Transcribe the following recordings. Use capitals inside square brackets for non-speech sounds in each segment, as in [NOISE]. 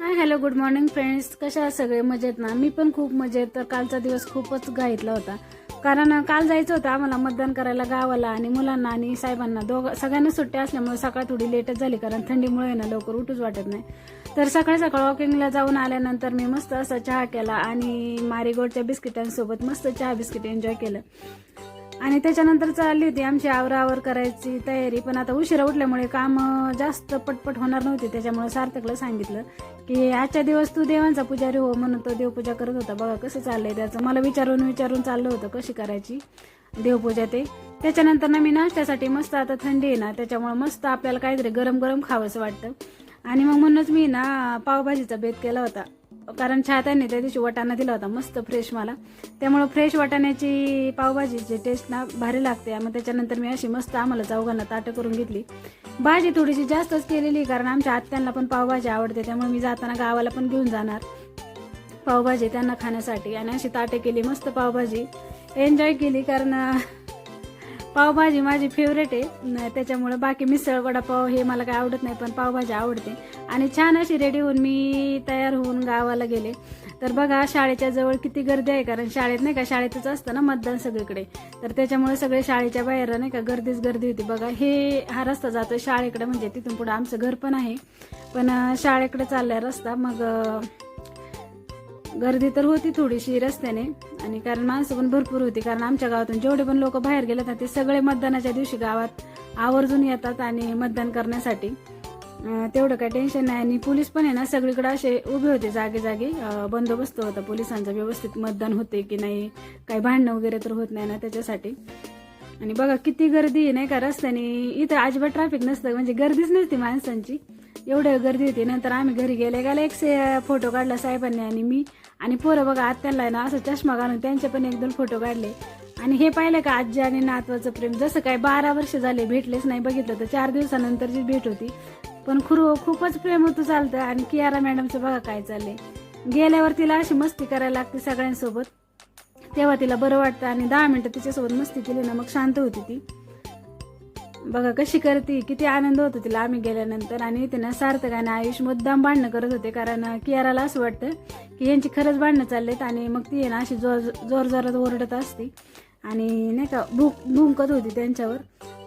Hi hello good morning friends कशा सगळे? मजेत ना? मी पण खूप मजेत. तर कालचा दिवस खूपच घाईतला होता. कारण काल जायचं होतं आम्हाला मतदान करायला गावाला आणि मुलांना आणि साहेबांना. दोघ सगळ्यांना सुट्ट्या असल्यामुळे सकाळ थोडी लेटच झाली कारण थंडीमुळे ना लवकर उठूच वाटत नाही. तर सकाळ सकाळ वॉकिंगला जाऊन आल्यानंतर मी मस्त असा चहा केला आणि मारीगोडच्या बिस्किटांसोबत मस्त चहा बिस्किट एन्जॉय केलं. आणि त्याच्यानंतर चालली होती आमची आवरावर करायची तयारी पण आता उशिरा उठल्यामुळे काम जास्त पटपट होणार नव्हते त्याच्यामुळे सार्थकला सांगितलं की आजच्या दिवस तू देवांचा पुजारी हो म्हणून तो देवपूजा करत होता. बघा कसं चाललंय त्याचं. मला विचारून विचारून चाललं होतं कशी करायची देवपूजा ते. त्याच्यानंतर ना मी नाश्त्यासाठी मस्त आता थंडी आहे ना त्याच्यामुळे मस्त आपल्याला काहीतरी गरम गरम खावंसं वाटतं. आणि मग म्हणूनच मी ना पावभाजीचा बेत केला होता. कारण छातांनी त्या दिवशी वाटाणा दिला होता मस्त फ्रेश मला. त्यामुळं फ्रेश वाटाण्याची पावभाजीची टेस्ट ना भारी लागते. मग त्याच्यानंतर मी अशी मस्त आम्हाला चौघांना ताटं करून घेतली. भाजी थोडीशी जास्तच केलेली कारण आमच्या आत्यांना पण पावभाजी आवडते त्यामुळे मी जाताना गावाला पण घेऊन जाणार. पावभाजी त्यांना खाण्यासाठी. आणि अशी ताटे केली मस्त पावभाजी. एन्जॉय केली कारण पावभाजी माझी फेवरेट आहे. न- बाकी मिसळ वडापाव हे मला काय आवडत नाही पण पावभाजी आवडते. आणि छान अशी रेडी होऊन मी तयार होऊन गावाला गेले. तर बघा शाळेच्या जवळ किती गर्दी आहे कारण शाळेत नाही का शाळेतच असतं ना मतदान सगळीकडे. तर त्याच्यामुळे सगळे शाळेच्या बाहेर नाही का गर्दीच गर्दी होती. बघा हे हा रस्ता जातो शाळेकडे म्हणजे तिथून पुढे आमचं घर पण आहे. पण शाळेकडे चाललाय रस्ता मग गर्दी तर होती थोडीशी रस्त्याने. आणि कारण माणसं पण भरपूर होती कारण आमच्या गावातून जेवढे पण लोक बाहेर गेले ना ते सगळे मतदानाच्या दिवशी गावात आवर्जून येतात आणि मतदान करण्यासाठी. तेवढं काय टेन्शन नाही. आणि पोलीस पण आहे ना सगळीकडे असे उभे होते जागे जागे. बंदोबस्त होता पोलिसांचा. व्यवस्थित मतदान होते की नाही? काही भांडणं वगैरे तर होत नाही ना त्याच्यासाठी. आणि बघा किती गर्दी आहे नाही का? रस्त्याने इथं अजिबात ट्रॅफिक नसतं. म्हणजे गर्दीच नसते माणसांची. एवढं गर्दी होती. नंतर आम्ही घरी गेले. गेले एक से फोटो काढला साहेबांनी आणि मी. आणि पोरं बघा आत्याला आहे ना असं चष्मा घालून त्यांचे पण एक दोन फोटो काढले. आणि हे पाहिलं का आजी आणि नातवाचं प्रेम? जसं काय बारा वर्ष झाले भेटलेच नाही. बघितलं तर चार दिवसानंतरची भेट होती. पण खुरू खूपच प्रेम होतं चालतं. आणि कियारा मॅडमचं बघा काय चाललंय. गेल्यावर तिला अशी मस्ती करायला लागते सगळ्यांसोबत. तेव्हा तिला बरं वाटतं आणि दहा मिनिटं तिच्यासोबत मस्ती केली ना मग शांत होती ती. बघा कशी करते किती आनंद होतो तिला आम्ही गेल्यानंतर. आणि तिनं सार्थक आणि आयुष मुद्दाम भांडणं करत होते कारण कियाराला असं वाटतं की यांची खरंच भांडणं चाललेत आणि मग ती आहे ना अशी जोर जोर जोरात ओरडत असते. आणि नाही का भूक भुंकत होती त्यांच्यावर.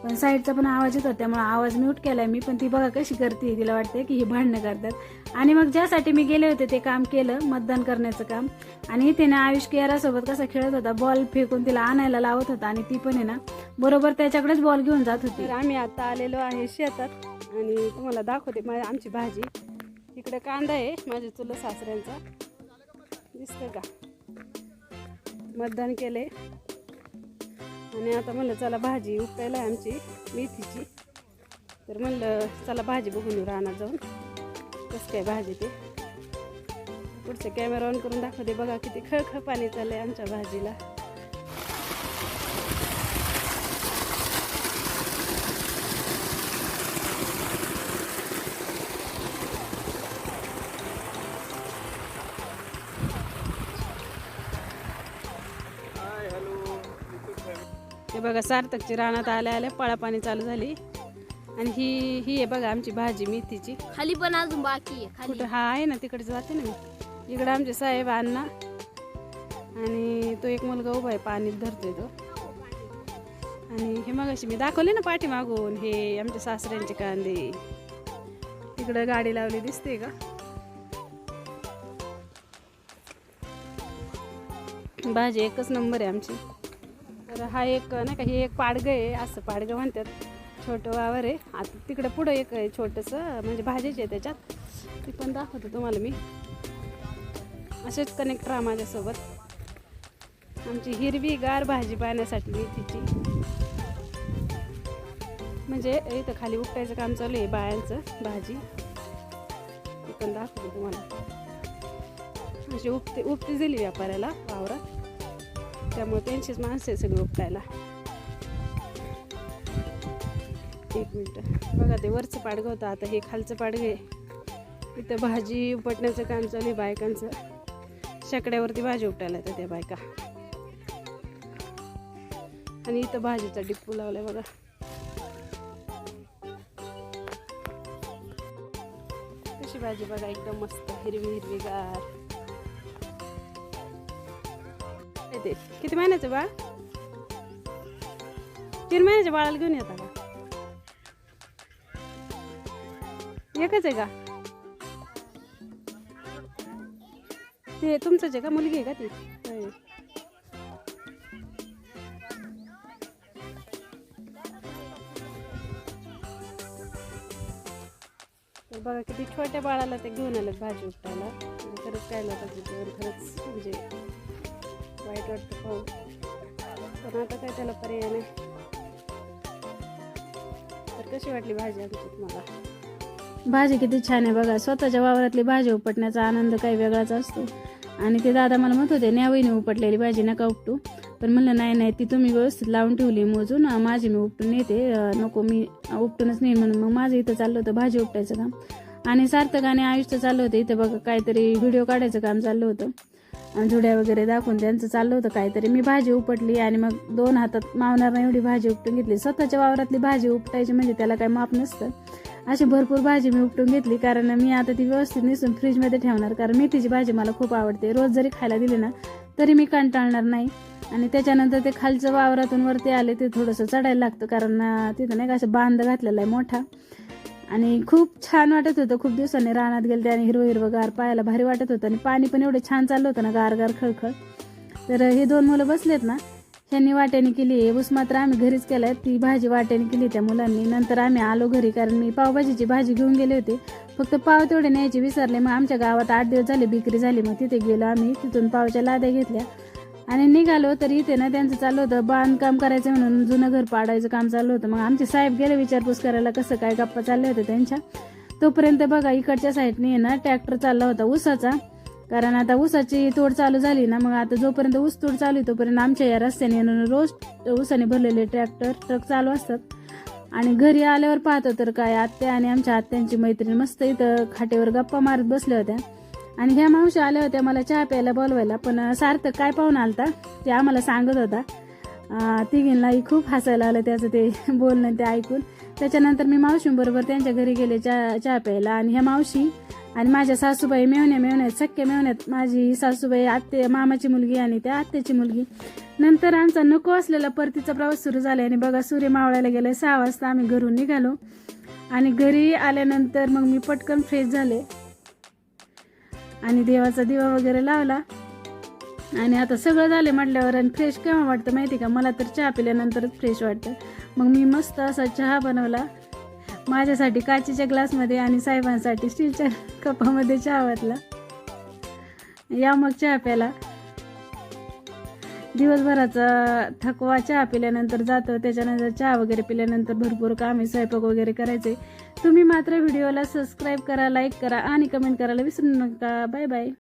पण साईडचा पण आवाज येत होता त्यामुळे आवाज म्यूट केलाय मी. पण ती बघा कशी करते तिला वाटते की ही भांडणं करतात. आणि मग ज्यासाठी मी गेले होते ते काम केलं मतदान करण्याचं काम. आणि तिने आयुष कियारासोबत कसा खेळत होता बॉल फेकून तिला आणायला लावत होता. आणि ती पण आहे ना बरोबर त्याच्याकडेच बॉल घेऊन जात होती. आम्ही आता आलेलो आहे शेतात. आणि तुम्हाला दाखवते माझी आमची भाजी. इकडे कांदा आहे माझ्या चुलं सासऱ्यांचा. दिसतं का? मतदान केले आणि आता म्हणलं चला भाजी उपटायला आहे आमची मेथीची. तर म्हणलं चला भाजी बघून येऊ रानात जाऊन. कसं काय भाजी ते. पुढचं कॅमेरा ऑन करून दाखवते बघा किती खळखळ पाणी चाललं आहे आमच्या भाजीला. हे बघा सार्थकची रानात आल्या आल्या पळा पाणी चालू झाली. आणि ही ही आहे बघा आमची भाजी मेथीची. खाली पण अजून बाकी आहे कुठं हा आहे ना तिकडे जाते ना मी. इकडे आमचे साहेब अण्णा. आणि तो एक मुलगा उभा आहे पाणीत धरतोय तो. आणि हे मग अशी मी दाखवले ना पाठी मागून हे आमच्या सासऱ्यांचे कांदे. तिकडं गाडी लावली दिसते का? भाजी एकच नंबर आहे आमची. तर हा एक नाही का हे एक पाडगं आहे असं पाडगं म्हणतात. छोटं वावर आहे. आता तिकडं पुढं एक आहे छोटंसं म्हणजे भाजीच आहे त्याच्यात. ती पण दाखवतो तुम्हाला मी. असेच कनेक्ट राहा माझ्यासोबत. आमची हिरवी गार भाजी पाहण्यासाठी तिची. म्हणजे इथं खाली उपटायचं काम चालू आहे बायांचं भाजी. ती पण दाखवतो तुम्हाला. अशी उपते उपटी दिली व्यापाऱ्याला वावरात. त्यामुळे त्यांचीच माणसं आहे सगळी उपटायला. एक मिनटं. बघा ते वरचं पाडगं होतं आता हे खालचं पाडगं आहे. इथं भाजी उपटण्याचं काम चालू आहे बायकांचं. शेकड्यावरती भाजी उपटायला येतात त्या बायका. आणि इथं भाजीचा डिप्पू लावलाय बघा. कशी भाजी बघा एकदम मस्त हिरवी हिरवीगार येते ते. किती महिन्याचं बाळ? तीन महिन्याच्या बाळाला घेऊन येता का? एकच आहे का? ते तुमचंच आहे का? मुलगी आहे का ती? बघा किती छोट्या बाळाला ते घेऊन आलं भाजी उपटायला. खरंच काय लोकांचं खरंच म्हणजे वाईट वाटतं पाहून पण आता काय त्याला पर्याय नाही. तर कशी वाटली भाजी आमची तुम्हाला? भाजी किती छान आहे बघा. स्वतःच्या वावरातली भाजी उपटण्याचा आनंद काही वेगळाच असतो. आणि ते दादा मला म्हणत होते न्यावईने उपटलेली भाजी नका उपटू. पण म्हणलं नाही नाही ती तुम्ही व्यवस्थित लावून ठेवली मोजून. अं, माझी मी उपटून येते अं, नको मी उपटूनच नाही म्हणून. मग माझं इथं चाललं होतं भाजी उपटायचं काम. आणि सार्थक आणि आयुष्य चाललं होतं. इथं बघा काहीतरी व्हिडिओ काढायचं काम चाललं होतं. झुड्या जुड्या वगैरे दाखवून त्यांचं चाललं होतं काहीतरी. मी भाजी उपटली आणि मग दोन हातात मावणार नाही एवढी भाजी उपटून घेतली. स्वतःच्या वावरातली भाजी उपटायची म्हणजे त्याला काही माप नसतं. अशी भरपूर भाजी मी उपटून घेतली कारण मी आता ती व्यवस्थित निसून फ्रीजमध्ये ठेवणार कारण मेथीची भाजी मला खूप आवडते. रोज जरी खायला दिली ना तरी मी कंटाळणार नाही. आणि त्याच्यानंतर ते खालचं वावरातून वरती आले ते थोडंसं चढायला लागतं कारण तिथं नाही का असं बांध घातलेला आहे मोठा. आणि खूप छान वाटत होतं. खूप दिवसांनी रानात गेले आणि हिरवं हिरवं गार पाहायला भारी वाटत होतं आणि पाणी पण एवढं छान चाललं होतं ना गार गार खळखळ तर हे दोन मुलं बसलेत ना ह्यांनी वाट्याने केली. आहे ऊस मात्र आम्ही घरीच केलाय. ती भाजी वाट्याने केली त्या मुलांनी. नंतर आम्ही आलो घरी कारण मी पावभाजीची भाजी घेऊन गेले होते. फक्त पाव तेवढे न्यायचे विसरले. मग आमच्या गावात आठ दिवस झाले विक्री झाली. मग तिथे गेलो आम्ही. तिथून पावच्या लाद्या घेतल्या. आणि निघालो तर इथे ना त्यांचं चालू होतं बांधकाम करायचं म्हणून जुनं घर पाडायचं काम चालू होतं. मग आमचे साहेब गेले विचारपूस करायला कसं काय गप्पा चालले होते त्यांच्या. तोपर्यंत बघा इकडच्या साईडने ना ट्रॅक्टर चालला होता ऊसाचा. कारण आता ऊसाची तोड चालू झाली ना मग आता जोपर्यंत ऊस तोड चालू आहे तोपर्यंत आमच्या या रस्त्याने येणं रोज ऊसाने भरलेले ट्रॅक्टर ट्रक चालू असतात. आणि घरी आल्यावर पाहतो तर काय आत्या आणि आमच्या आत्यांची मैत्रीण मस्त इथं खाटेवर गप्पा मारत बसल्या होत्या. आणि ह्या मावशी आल्या होत्या मला चहा प्यायला बोलवायला पण सार्थक काय पाहून आलता? ते आम्हाला सांगत होता. तिघींनाही खूप हसायला आलं त्याचं ते [LAUGHS] बोलणं ते ऐकून. त्याच्यानंतर मी मावशींबरोबर त्यांच्या घरी गेले चहा चहा प्यायला. आणि ह्या मावशी आणि माझ्या सासूबाई मेवण्या मेवण्यात सख्या मेवण्यात माझी सासूबाई आत्ते मामाची मुलगी आणि त्या आत्याची मुलगी. नंतर आमचा नको असलेला परतीचा प्रवास सुरू झाला आणि बघा सूर्य मावळायला गेले. सहा वाजता आम्ही घरून निघालो. आणि घरी आल्यानंतर मग मी पटकन फ्रेश झाले. आणि देवाचा दिवा वगैरे लावला. आणि आता सगळं झालं म्हटल्यावर आणि फ्रेश केव्हा वाटतं माहिती का? मला तर चहा पिल्यानंतरच फ्रेश वाटतं. मग मी मस्त असा चहा बनवला. माझ्यासाठी काचेच्या ग्लासमध्ये आणि साहेबांसाठी स्टीलच्या कपामध्ये चहा वाटला. या मग चहा प्याला दिवसभराचा थकवा चहा पिल्यानंतर जातो. त्याच्यानंतर चहा वगैरे पिल्यानंतर भरपूर कामे स्वयंपाक वगैरे करायचे. तुम्ही मात्र व्हिडिओला सबस्क्राईब करा लाईक करा आणि कमेंट करायला विसरू नका. Bye bye